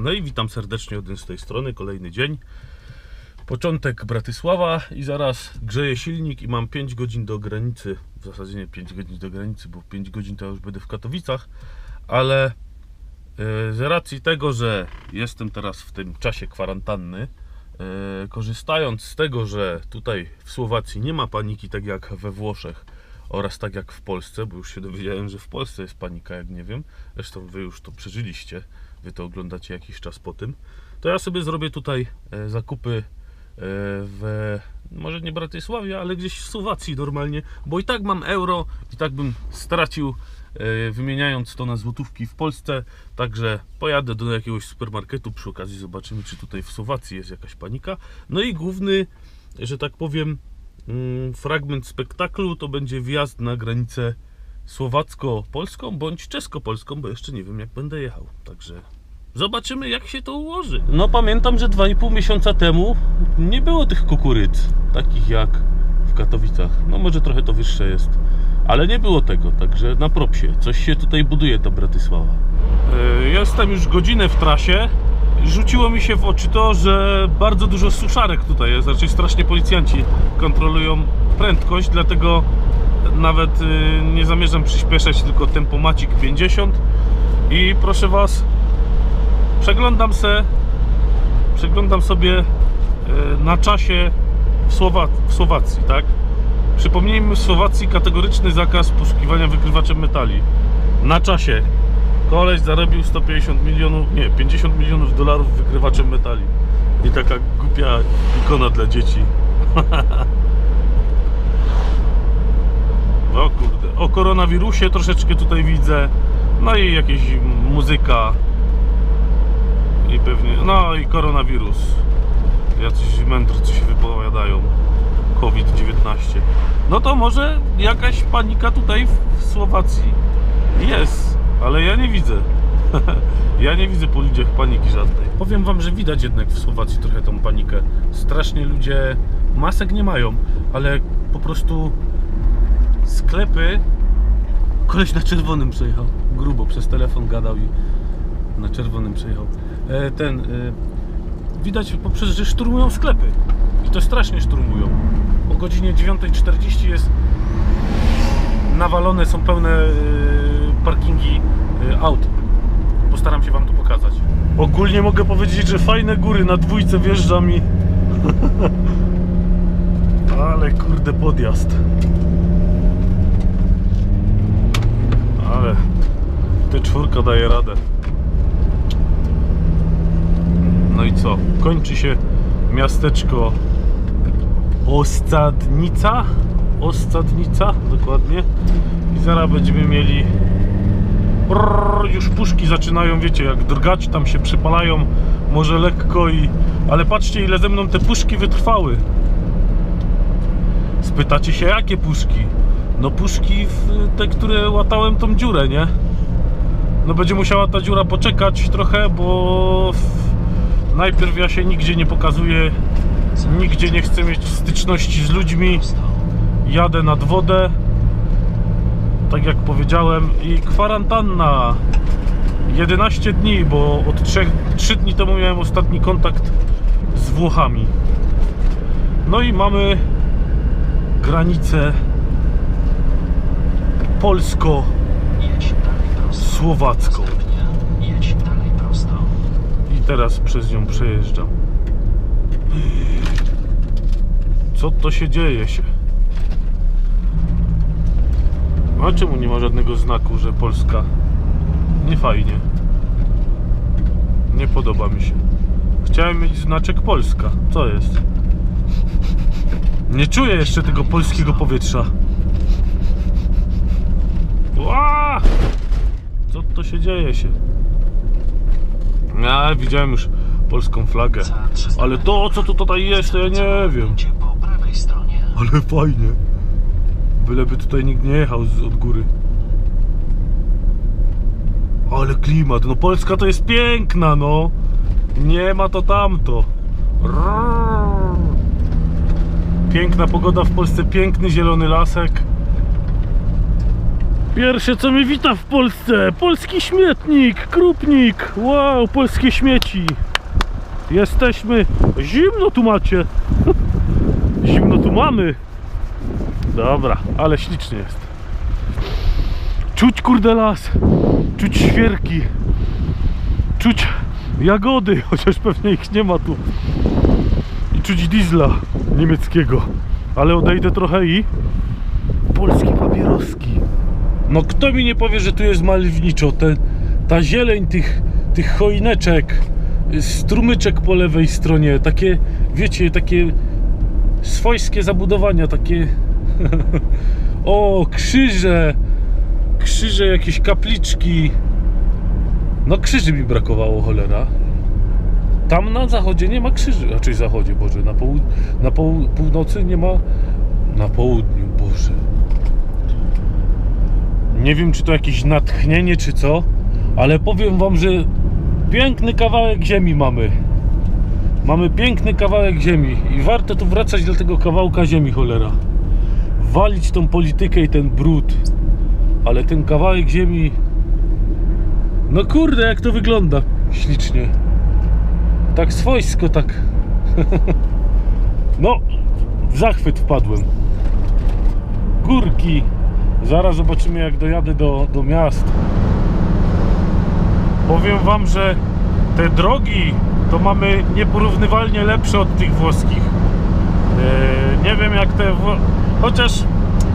No i witam serdecznie od z tej strony, kolejny dzień. Początek Bratysława i zaraz grzeje silnik i mam 5 godzin do granicy. W zasadzie nie 5 godzin do granicy, bo 5 godzin to już będę w Katowicach, ale e, z racji tego, że jestem teraz w tym czasie kwarantanny, e, korzystając z tego, że tutaj w Słowacji nie ma paniki tak jak we Włoszech oraz tak jak w Polsce, bo już się dowiedziałem, że w Polsce jest panika, jak nie wiem. Zresztą wy już to przeżyliście, wy to oglądacie jakiś czas po tym. To ja sobie zrobię tutaj e, zakupy e, w może nie Bratysławie, ale gdzieś w Słowacji normalnie, bo i tak mam euro, i tak bym stracił e, wymieniając to na złotówki w Polsce, także pojadę do jakiegoś supermarketu, przy okazji zobaczymy czy tutaj w Słowacji jest jakaś panika. No i główny, że tak powiem, mm, fragment spektaklu to będzie wjazd na granicę słowacko-polską bądź czesko-polską, bo jeszcze nie wiem jak będę jechał, także Zobaczymy, jak się to ułoży. No pamiętam, że 2,5 miesiąca temu nie było tych kukuryc, takich jak w Katowicach. No może trochę to wyższe jest, ale nie było tego, także na propsie. Coś się tutaj buduje ta Bratysława. E, Jestem już godzinę w trasie. Rzuciło mi się w oczy to, że bardzo dużo suszarek tutaj jest, raczej strasznie policjanci kontrolują prędkość, dlatego nawet y, nie zamierzam przyspieszać, tylko tempomacik 50 i proszę Was, przeglądam se przeglądam sobie e, na czasie w, Słowa, w Słowacji, tak? Przypomnijmy, w Słowacji kategoryczny zakaz poszukiwania wykrywaczem metali. Na czasie. Koleś zarobił 150 milionów, nie, 50 milionów dolarów wykrywaczem metali. I taka głupia ikona dla dzieci. O kurde. O koronawirusie troszeczkę tutaj widzę. No i jakieś muzyka. I pewnie, no i koronawirus. Jacyś mędrcy się wypowiadają. COVID-19. No to może jakaś panika tutaj w- Słowacji jest, ale ja nie widzę. ja nie widzę po ludziach paniki żadnej. Powiem wam, że widać jednak w Słowacji trochę tą panikę. Strasznie ludzie masek nie mają, ale po prostu sklepy. Koleś na czerwonym przejechał. Grubo przez telefon gadał i na czerwonym przejechał. E, ten. E, widać poprzez, że szturmują sklepy. I to strasznie szturmują. O godzinie 9.40 jest nawalone, są pełne e, parkingi aut. Postaram się Wam to pokazać. Ogólnie mogę powiedzieć, że fajne góry na dwójce wjeżdżam i... Ale kurde podjazd. Ale T4 daje radę. No i co? Kończy się miasteczko Ostadnica. Ostadnica, dokładnie. I zaraz będziemy mieli. Brrr, już puszki zaczynają, wiecie, jak drgać, tam się przypalają, może lekko i. Ale patrzcie, ile ze mną te puszki wytrwały. Spytacie się, jakie puszki? No puszki, te, które łatałem tą dziurę, nie? No będzie musiała ta dziura poczekać trochę, bo. Najpierw ja się nigdzie nie pokazuję, nigdzie nie chcę mieć styczności z ludźmi. Jadę nad wodę, tak jak powiedziałem, i kwarantanna 11 dni, bo od 3, 3 dni temu miałem ostatni kontakt z Włochami. No i mamy granicę polsko teraz przez nią przejeżdżam. Co to się dzieje się? A czemu nie ma żadnego znaku, że Polska? Nie fajnie. Nie podoba mi się. Chciałem mieć znaczek Polska. Co jest? Nie czuję jeszcze tego polskiego powietrza. Ła! Co to się dzieje się? Ja widziałem już polską flagę. 300 Ale to, co tu tutaj jest, to ja nie wiem. Ale fajnie. Byleby tutaj nikt nie jechał z, od góry. Ale klimat, no Polska to jest piękna, no. Nie ma to tamto. Rrrr. Piękna pogoda w Polsce, piękny zielony lasek. Pierwsze co mnie wita w Polsce, polski śmietnik, krupnik, wow, polskie śmieci. Jesteśmy, zimno tu macie, zimno tu mamy. Dobra, ale ślicznie jest. Czuć kurde las, czuć świerki, czuć jagody, chociaż pewnie ich nie ma tu. I czuć diesla niemieckiego. Ale odejdę trochę i polski papieroski. No kto mi nie powie, że tu jest malowniczo, ta zieleń tych, tych choineczek, strumyczek po lewej stronie, takie, wiecie, takie swojskie zabudowania, takie o, krzyże, krzyże, jakieś kapliczki. No krzyży mi brakowało, cholera. Tam na zachodzie nie ma krzyży, raczej zachodzie, Boże, na, połud- na poł- północy nie ma, na południu, Boże. Nie wiem, czy to jakieś natchnienie, czy co, ale powiem wam, że piękny kawałek ziemi mamy. Mamy piękny kawałek ziemi i warto tu wracać do tego kawałka ziemi, cholera. Walić tą politykę i ten brud. Ale ten kawałek ziemi. No kurde, jak to wygląda ślicznie. Tak swojsko, tak. No, w zachwyt wpadłem. Górki. Zaraz zobaczymy, jak dojadę do, do miast. Powiem wam, że te drogi to mamy nieporównywalnie lepsze od tych włoskich. Eee, nie wiem jak te. Chociaż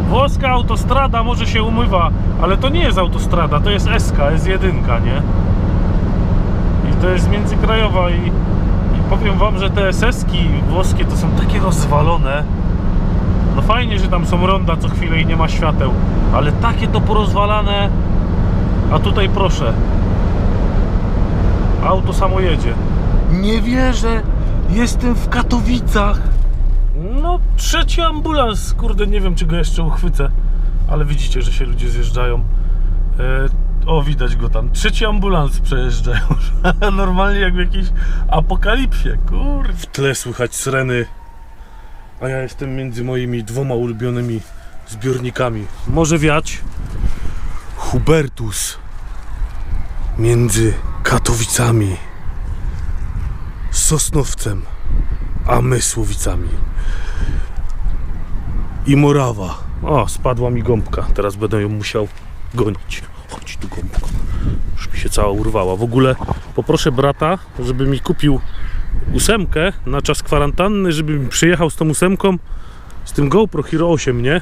włoska autostrada może się umywa, ale to nie jest autostrada, to jest SK, jest jedynka, nie? I to jest międzykrajowa i, i powiem wam, że te SS-ki włoskie to są takie rozwalone. Fajnie, że tam są ronda co chwilę i nie ma świateł, ale takie to porozwalane. A tutaj proszę. Auto samo jedzie. Nie wierzę, jestem w Katowicach. No, trzeci ambulans, kurde, nie wiem czy go jeszcze uchwycę, ale widzicie, że się ludzie zjeżdżają. E, o, widać go tam. Trzeci ambulans przejeżdża już. Normalnie jak w jakiejś apokalipsie, kur. W tle słychać syreny, a ja jestem między moimi dwoma ulubionymi zbiornikami. Może wiać. Hubertus między Katowicami, Sosnowcem, a Mysłowicami. I Morawa. O, spadła mi gąbka. Teraz będę ją musiał gonić. Chodź tu gąbko. Już mi się cała urwała. W ogóle poproszę brata, żeby mi kupił ósemkę na czas kwarantanny, żeby mi przyjechał z tą ósemką, z tym GoPro Hero 8, nie?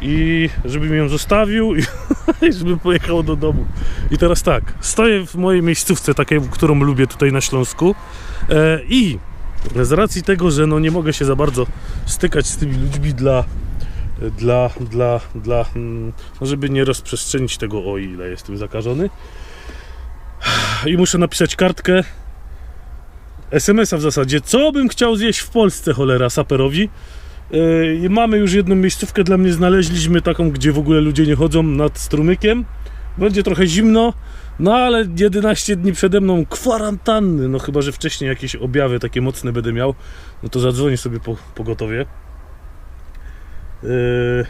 I żeby mi ją zostawił i, i żeby pojechał do domu. I teraz tak, stoję w mojej miejscówce, takiej, którą lubię tutaj na Śląsku e, i z racji tego, że no nie mogę się za bardzo stykać z tymi ludźmi dla dla, dla, dla mm, no żeby nie rozprzestrzenić tego o ile jestem zakażony i muszę napisać kartkę SMS-a w zasadzie, co bym chciał zjeść w Polsce, cholera, saperowi? Yy, mamy już jedną miejscówkę dla mnie. Znaleźliśmy taką, gdzie w ogóle ludzie nie chodzą nad strumykiem. Będzie trochę zimno, no ale 11 dni przede mną kwarantanny, no chyba, że wcześniej jakieś objawy takie mocne będę miał, no to zadzwonię sobie po, pogotowie. Yy...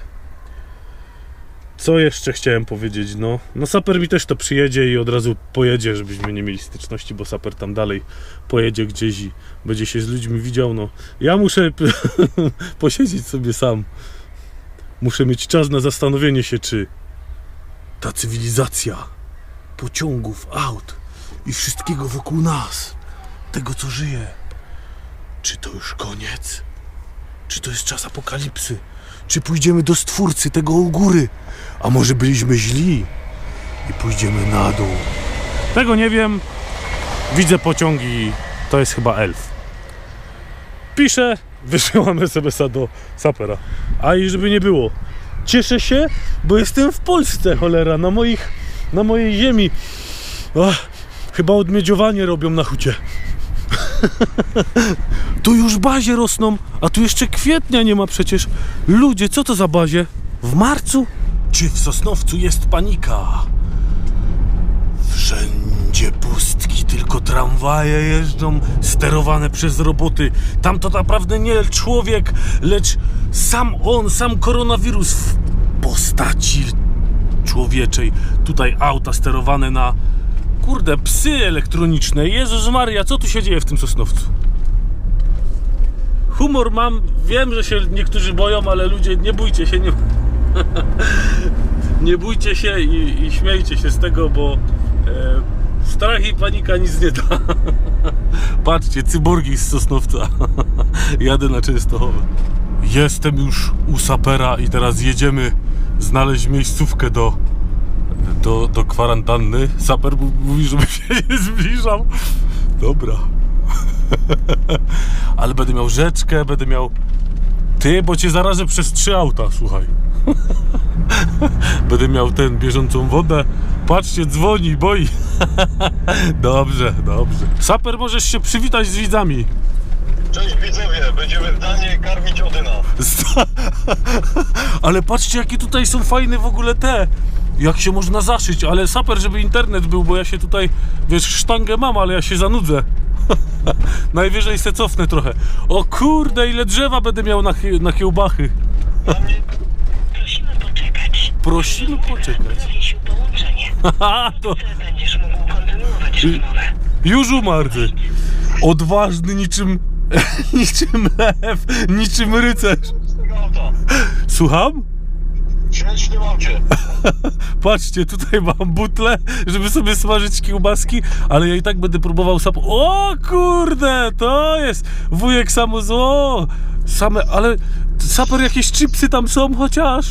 Co jeszcze chciałem powiedzieć? No, no Saper mi też to przyjedzie i od razu pojedzie, żebyśmy nie mieli styczności, bo Saper tam dalej pojedzie gdzieś i będzie się z ludźmi widział. No, ja muszę posiedzieć sobie sam. Muszę mieć czas na zastanowienie się, czy ta cywilizacja pociągów, aut i wszystkiego wokół nas, tego co żyje, czy to już koniec? Czy to jest czas apokalipsy? Czy pójdziemy do stwórcy tego u góry? A może byliśmy źli i pójdziemy na dół? Tego nie wiem. Widzę pociągi, to jest chyba elf. Piszę, wysyłam SMS-a do sapera. A i żeby nie było, cieszę się, bo jestem w Polsce, cholera, na moich, na mojej ziemi. Ach, chyba odmiedziowanie robią na hucie. tu już bazie rosną, a tu jeszcze kwietnia nie ma przecież. Ludzie, co to za bazie? W marcu? Czy w Sosnowcu jest panika? Wszędzie pustki, tylko tramwaje jeżdżą, sterowane przez roboty. Tam to naprawdę nie człowiek, lecz sam on, sam koronawirus w postaci człowieczej. Tutaj auta sterowane na kurde psy elektroniczne. Jezus Maria, co tu się dzieje w tym Sosnowcu? Humor mam, wiem, że się niektórzy boją, ale ludzie nie bójcie się, nie, nie bójcie się i, i śmiejcie się z tego, bo e, strach i panika nic nie da. Patrzcie, cyborgi z Sosnowca. Jadę na Częstochowę. Jestem już u sapera i teraz jedziemy znaleźć miejscówkę do, do, do kwarantanny. Saper mówi, żebym się nie zbliżał. Dobra. Ale będę miał rzeczkę, będę miał... Ty, bo cię zarażę przez trzy auta, słuchaj. Będę miał ten bieżącą wodę. Patrzcie, dzwoni, boi. dobrze, dobrze. Saper, możesz się przywitać z widzami. Cześć widzowie, będziemy w Danii karmić Odyna. Ale patrzcie, jakie tutaj są fajne w ogóle te. Jak się można zaszyć, ale saper, żeby internet był, bo ja się tutaj, wiesz, sztangę mam, ale ja się zanudzę. Najwyżej se cofnę trochę. O kurde, ile drzewa będę miał na, na kiełbachy. Prosimy poczekać. Prosimy poczekać. Haha, to Będziesz mógł kontynuować rozmowę. już umarł. Odważny niczym, niczym lew, niczym rycerz. Słucham? Tym aucie. Patrzcie, tutaj mam butlę, żeby sobie smażyć kiełbaski, ale ja i tak będę próbował sap... O kurde, to jest wujek samo zło. Same, ale saper jakieś chipsy tam są chociaż.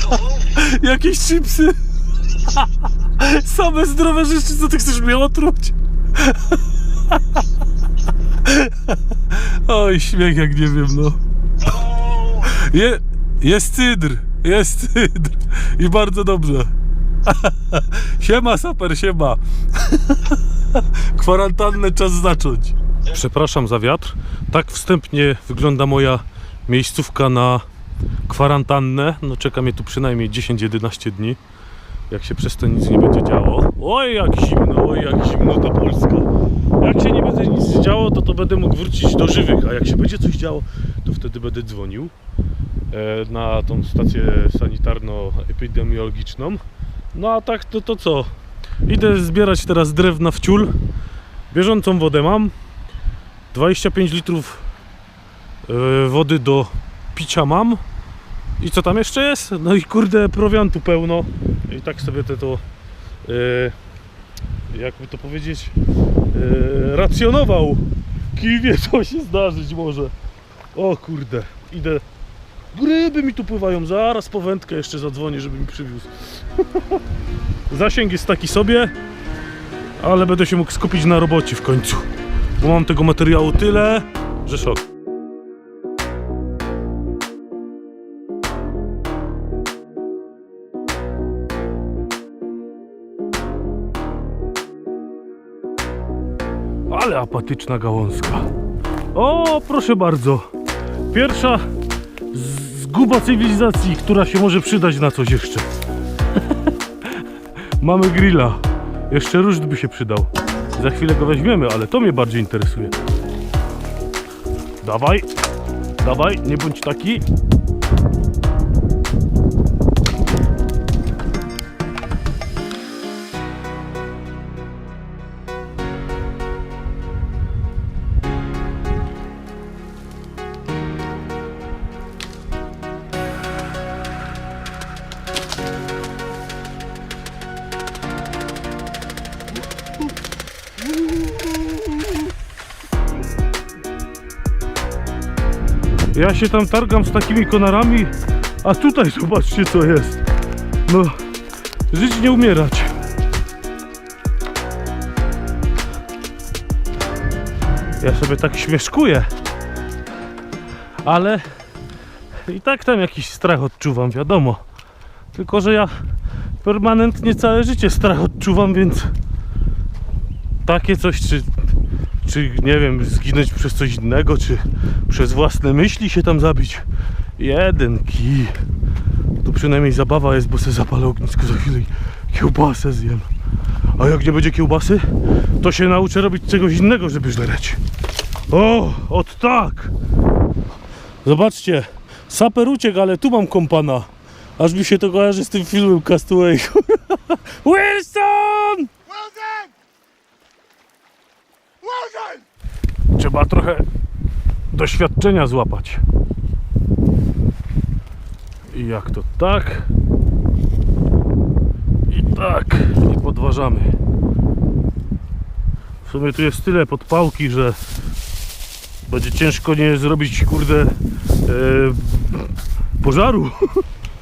Co? Jakieś chipsy. Same zdrowe rzeczy, co ty chcesz mnie otruć? Oj, śmiech jak nie wiem, no. Co? Je, jest cydr, jest i bardzo dobrze. Siema saper, siema. Kwarantannę czas zacząć. Przepraszam za wiatr. Tak wstępnie wygląda moja miejscówka na kwarantannę. No czeka mnie tu przynajmniej 10-11 dni. Jak się przez to nic nie będzie działo. Oj jak zimno, oj jak zimno ta Polska. Jak się nie będzie nic działo, to to będę mógł wrócić do żywych, a jak się będzie coś działo, to wtedy będę dzwonił na tą stację sanitarno-epidemiologiczną. No a tak to, to co? Idę zbierać teraz drewna w ciul. Bieżącą wodę mam. 25 litrów e, wody do picia mam. I co tam jeszcze jest? No i kurde prowiantu pełno. I tak sobie te to e, jakby to powiedzieć e, racjonował. Kij wie co się zdarzyć może. O kurde, idę. Gryby mi tu pływają, zaraz po wędkę jeszcze zadzwonię, żeby mi przywiózł. Zasięg jest taki sobie, ale będę się mógł skupić na robocie w końcu. Bo mam tego materiału tyle, że szok. Ale apatyczna gałązka. O, proszę bardzo. Pierwsza zguba cywilizacji, która się może przydać na coś jeszcze. Mamy grilla. Jeszcze ruszt by się przydał. Za chwilę go weźmiemy, ale to mnie bardziej interesuje. Dawaj, dawaj, nie bądź taki. Ja się tam targam z takimi konarami, a tutaj zobaczcie co jest. No, żyć nie umierać. Ja sobie tak śmieszkuję. Ale i tak tam jakiś strach odczuwam, wiadomo. Tylko, że ja permanentnie całe życie strach odczuwam, więc takie coś, czy czy nie wiem, zginąć przez coś innego, czy przez własne myśli się tam zabić. Jeden kij. To przynajmniej zabawa jest, bo se zapalę ognisko za chwilę i kiełbasę zjem. A jak nie będzie kiełbasy, to się nauczę robić czegoś innego, żeby żreć. O, od tak! Zobaczcie, saper uciekł, ale tu mam kompana. Aż mi się to kojarzy z tym filmem Castaway. kurwa. Trzeba trochę doświadczenia złapać. I jak to tak? I tak. I podważamy. W sumie tu jest tyle podpałki, że będzie ciężko nie zrobić, kurde, e, pożaru.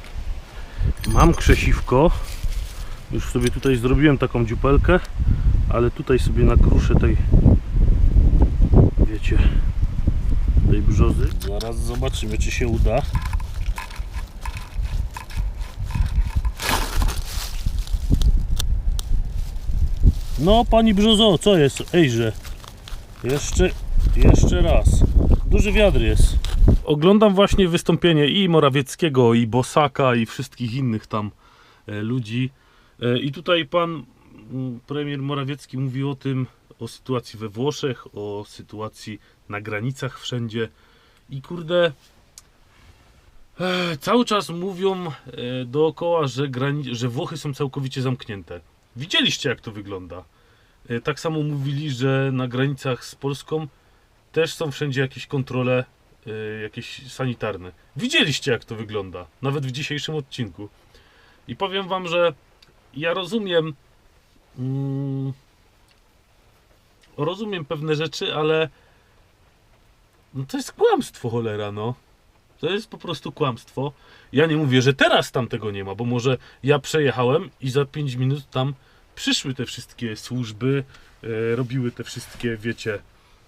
Mam krzesiwko. Już sobie tutaj zrobiłem taką dziupelkę, ale tutaj sobie nakruszę tej, wiecie, tej brzozy. Zaraz zobaczymy, czy się uda. No, pani Brzozo, co jest? Ejże. Jeszcze, jeszcze raz. Duży wiatr jest. Oglądam właśnie wystąpienie i Morawieckiego, i Bosaka, i wszystkich innych tam e, ludzi. E, I tutaj pan mm, premier Morawiecki mówi o tym, o sytuacji we Włoszech, o sytuacji na granicach wszędzie. I kurde, e, cały czas mówią e, dookoła, że, że Włochy są całkowicie zamknięte. Widzieliście, jak to wygląda. E, Tak samo mówili, że na granicach z Polską też są wszędzie jakieś kontrole, jakieś sanitarne. Widzieliście, jak to wygląda, nawet w dzisiejszym odcinku. I powiem Wam, że ja rozumiem. Mm, rozumiem pewne rzeczy, ale. No to jest kłamstwo, cholera, no. To jest po prostu kłamstwo. Ja nie mówię, że teraz tam tego nie ma, bo może ja przejechałem i za 5 minut tam przyszły te wszystkie służby, e, robiły te wszystkie, wiecie,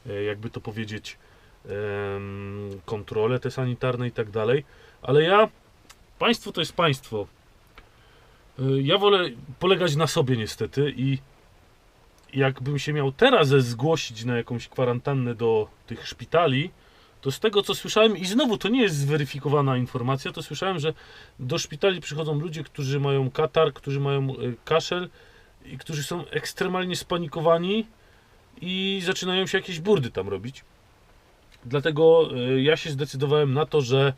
e, jakby to powiedzieć, em, kontrole te sanitarne i tak dalej. Ale ja, państwo to jest państwo. E, Ja wolę polegać na sobie niestety i jakbym się miał teraz zgłosić na jakąś kwarantannę do tych szpitali, to z tego co słyszałem, i znowu to nie jest zweryfikowana informacja, to słyszałem, że do szpitali przychodzą ludzie, którzy mają katar, którzy mają e, kaszel i którzy są ekstremalnie spanikowani i zaczynają się jakieś burdy tam robić. Dlatego e, ja się zdecydowałem na to, że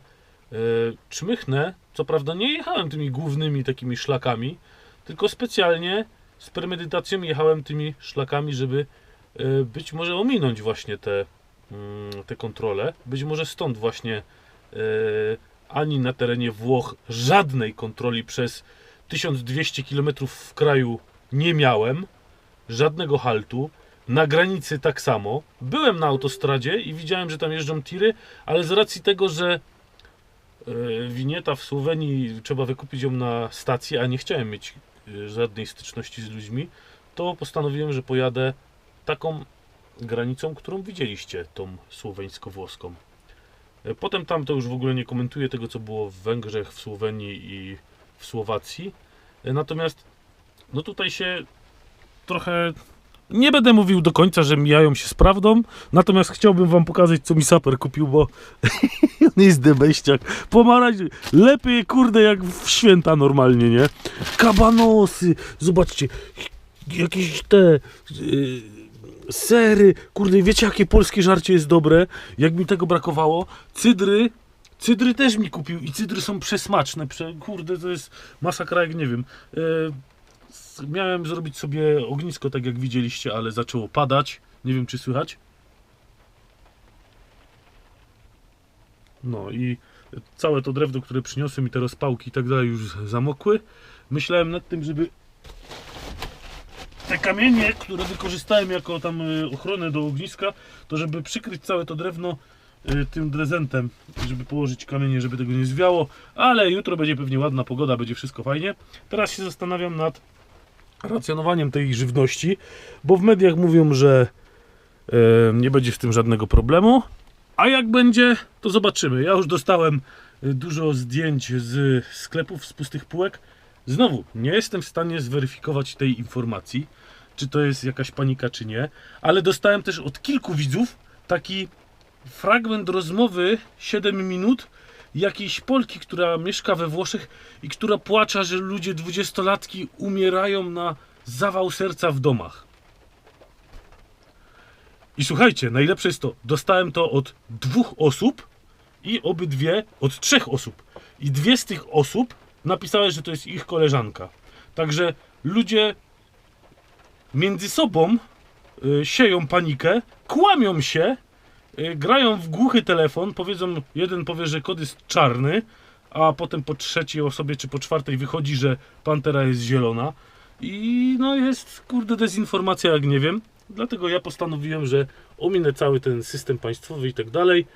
e, czmychnę. Co prawda nie jechałem tymi głównymi takimi szlakami, tylko specjalnie z premedytacją jechałem tymi szlakami, żeby e, być może ominąć właśnie te, mm, te kontrole. Być może stąd właśnie e, ani na terenie Włoch żadnej kontroli przez 1200 km w kraju nie miałem, żadnego haltu. Na granicy tak samo. Byłem na autostradzie i widziałem, że tam jeżdżą tiry, ale z racji tego, że e, winieta w Słowenii trzeba wykupić ją na stacji, a nie chciałem mieć żadnej styczności z ludźmi, to postanowiłem, że pojadę taką granicą, którą widzieliście, tą słoweńsko-włoską. Potem tam to już w ogóle nie komentuję tego, co było w Węgrzech, w Słowenii i w Słowacji. Natomiast no tutaj się trochę nie będę mówił do końca, że mijają się z prawdą, natomiast chciałbym wam pokazać, co mi saper kupił, bo on jest debeściak. Pomarańcz, lepiej kurde jak w święta normalnie, nie? Kabanosy, zobaczcie, jakieś te yy, sery, kurde, wiecie jakie polskie żarcie jest dobre? Jak mi tego brakowało? Cydry, cydry też mi kupił i cydry są przesmaczne, prze, kurde, to jest masakra, jak nie wiem. Yy, miałem zrobić sobie ognisko, tak jak widzieliście, ale zaczęło padać. Nie wiem, czy słychać. No i całe to drewno, które przyniosłem i te rozpałki i tak dalej już zamokły. Myślałem nad tym, żeby te kamienie, które wykorzystałem jako tam y, ochronę do ogniska, to żeby przykryć całe to drewno y, tym drezentem, żeby położyć kamienie, żeby tego nie zwiało, ale jutro będzie pewnie ładna pogoda, będzie wszystko fajnie. Teraz się zastanawiam nad racjonowaniem tej żywności, bo w mediach mówią, że e, nie będzie w tym żadnego problemu, a jak będzie, to zobaczymy. Ja już dostałem e, dużo zdjęć z sklepów, z pustych półek. Znowu, nie jestem w stanie zweryfikować tej informacji, czy to jest jakaś panika, czy nie, ale dostałem też od kilku widzów taki fragment rozmowy 7 minut jakiejś Polki, która mieszka we Włoszech i która płacza, że ludzie dwudziestolatki umierają na zawał serca w domach. I słuchajcie, najlepsze jest to, dostałem to od dwóch osób i obydwie od trzech osób. I dwie z tych osób napisałeś, że to jest ich koleżanka. Także ludzie między sobą y, sieją panikę, kłamią się, grają w głuchy telefon, powiedzą, jeden powie, że kod jest czarny, a potem po trzeciej osobie czy po czwartej wychodzi, że pantera jest zielona. I no jest, kurde, dezinformacja jak nie wiem. Dlatego ja postanowiłem, że ominę cały ten system państwowy i tak dalej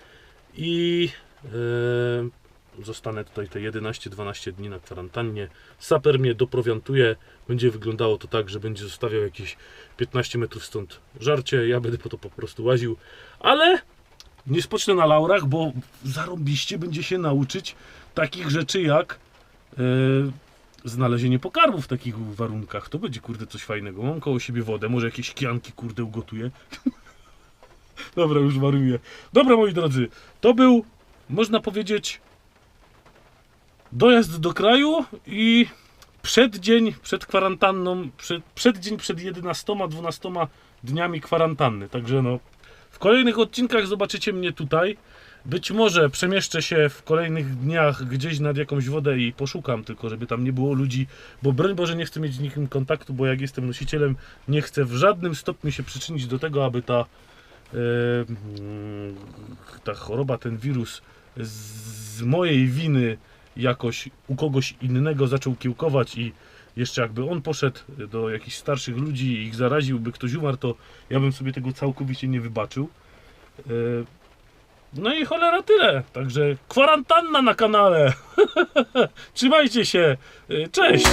i e, zostanę tutaj te 11-12 dni na kwarantannie. Saper mnie doprowiantuje. Będzie wyglądało to tak, że będzie zostawiał jakieś 15 metrów stąd żarcie. Ja będę po to po prostu łaził. Ale nie spocznę na laurach, bo zarąbiście będzie się nauczyć takich rzeczy jak e, znalezienie pokarmu w takich warunkach. To będzie kurde coś fajnego. Mam koło siebie wodę, może jakieś kianki kurde ugotuję. Dobra, już wariuję. Dobra, moi drodzy, to był, można powiedzieć, dojazd do kraju i przeddzień przed kwarantanną, przed, przeddzień przed 11-12 dniami kwarantanny. Także no, w kolejnych odcinkach zobaczycie mnie tutaj. Być może przemieszczę się w kolejnych dniach gdzieś nad jakąś wodę i poszukam tylko, żeby tam nie było ludzi, bo broń Boże nie chcę mieć z nikim kontaktu, bo jak jestem nosicielem, nie chcę w żadnym stopniu się przyczynić do tego, aby ta, mm, ta choroba, ten wirus z mojej winy jakoś u kogoś innego zaczął kiełkować i jeszcze jakby on poszedł do jakichś starszych ludzi i ich zaraził, by ktoś umarł, to ja bym sobie tego całkowicie nie wybaczył. E, No i cholera tyle. Także kwarantanna na kanale. Trzymajcie się. E, Cześć.